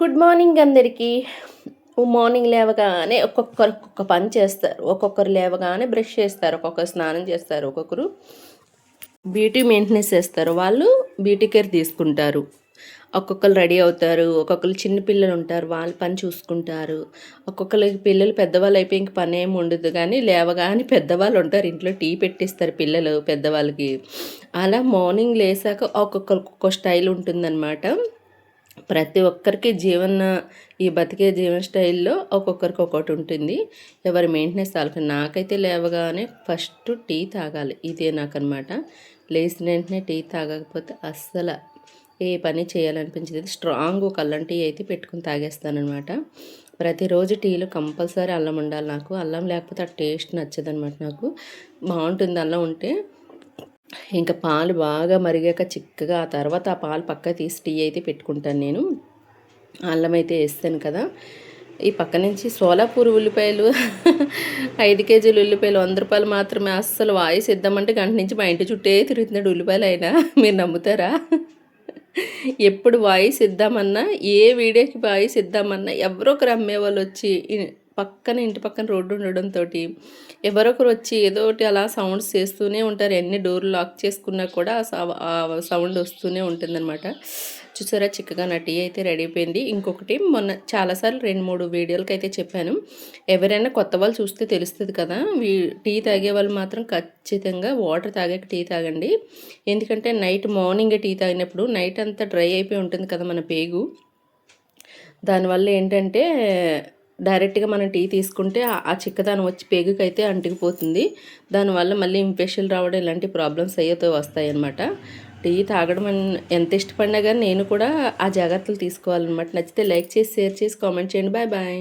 Good morning అందరికీ. Morning లేవగానే ఒక్కొక్కరు ఒక్కొక్క పని చేస్తారు. ఒక్కొక్కరు లేవగానే బ్రష్ చేస్తారు. ఒక్కొక్కరు స్నానం చేస్తారు. ఒక్కొక్కరు బ్యూటీ మెయింటెనెన్స్ చేస్తారు. వాళ్ళు బ్యూటీ కేర్ తీసుకుంటారు. ఒక్కొక్కరు రెడీ అవుతారు. ఒక్కొక్కరు చిన్న పిల్లలు ఉంటారు. వాళ్ళు పని చూసుకుంటారు. ఒక్కొక్కరికి పిల్లలు పెద్దవాళ్ళు అయిపోయి ఇంక పని ఏమి ఉండదు. కానీ లేవగానే పెద్దవాళ్ళు ఉంటారు. ఇంట్లో టీ పెట్టిస్తారు పిల్లలు పెద్దవాళ్ళకి. అలా మార్నింగ్ లేసాక ఒక్కొక్కరు ఒక్కొక్క స్టైల్ ఉంటుందన్నమాట. ప్రతి ఒక్కరికి జీవన ఈ బతికే జీవన స్టైల్లో ఒక్కొక్కరికి ఒక్కొక్కటి ఉంటుంది. ఎవరి మెయింటెనెన్స్ తాలూకు నాకైతే లేవగానే ఫస్ట్ టీ తాగాలి. ఇదే నాకనమాట లేచిన వెంటనే టీ తాగకపోతే అస్సలు ఏ పని చేయాలనిపించలేదు స్ట్రాంగ్ కల్లం టీ అయితే పెట్టుకుని తాగేస్తానమాట ప్రతిరోజు టీలో కంపల్సరీ అల్లం ఉండాలి నాకు. అల్లం లేకపోతే ఆ టేస్ట్ నచ్చదనమాట నాకు. బాగుంటుంది అల్లం ఉంటే. ఇంకా పాలు బాగా మరిగాక చిక్కగా ఆ తర్వాత ఆ పాలు పక్క తీసి టీ అయితే పెట్టుకుంటాను నేను. అల్లం అయితే వేస్తాను కదా. ఈ పక్క నుంచి సోలాపూర్ ఉల్లిపాయలు ఐదు కేజీలు ఉల్లిపాయలు వంద రూపాయలు మాత్రమే అస్సలు వాయిస్ ఇద్దామంటే గంట నుంచి మా ఇంటి చుట్టే తిరుగుతున్నాడు ఉల్లిపాయలు అయినా మీరు నమ్ముతారా? ఎప్పుడు వాయిస్ ఇద్దామన్నా ఏ వీడియోకి వాయిస్ ఇద్దామన్నా ఎవరో ఒకరు అమ్మేవాళ్ళు వచ్చి పక్కన ఇంటి పక్కన రోడ్డు ఉండడంతో ఎవరొకరు వచ్చి ఏదో ఒకటి అలా సౌండ్స్ చేస్తూనే ఉంటారు. ఎన్ని డోర్లు లాక్ చేసుకున్నా కూడా ఆ సౌండ్ వస్తూనే ఉంటుందన్నమాట. చూసారా? చిక్కగా నా టీ అయితే రెడీ అయిపోయింది. ఇంకొకటి మొన్న చాలాసార్లు రెండు మూడు వీడియోలకి అయితే చెప్పాను. ఎవరైనా కొత్త వాళ్ళు చూస్తే తెలుస్తుంది కదా? టీ తాగే వాళ్ళు మాత్రం ఖచ్చితంగా వాటర్ తాగాక టీ తాగండి. ఎందుకంటే నైట్ మార్నింగ్ టీ తాగినప్పుడు నైట్ అంతా డ్రై అయిపోయి ఉంటుంది కదా మన పేగు. దానివల్ల ఏంటంటే డైరెక్ట్గా మనం టీ తీసుకుంటే ఆ చిక్కదానం వచ్చి పేగుకైతే అంటికిపోతుంది. దానివల్ల మళ్ళీ ఇంఫెక్షన్ రావడం ఇలాంటి ప్రాబ్లమ్స్ అయ్యేతో వస్తాయి అన్నమాట టీ తాగడం ఎంత ఇష్టపడినా కానీ నేను కూడా ఆ జాగ్రత్తలు తీసుకోవాలన్నమాట. నచ్చితే లైక్ చేసి షేర్ చేసి కామెంట్ చేయండి. Bye bye.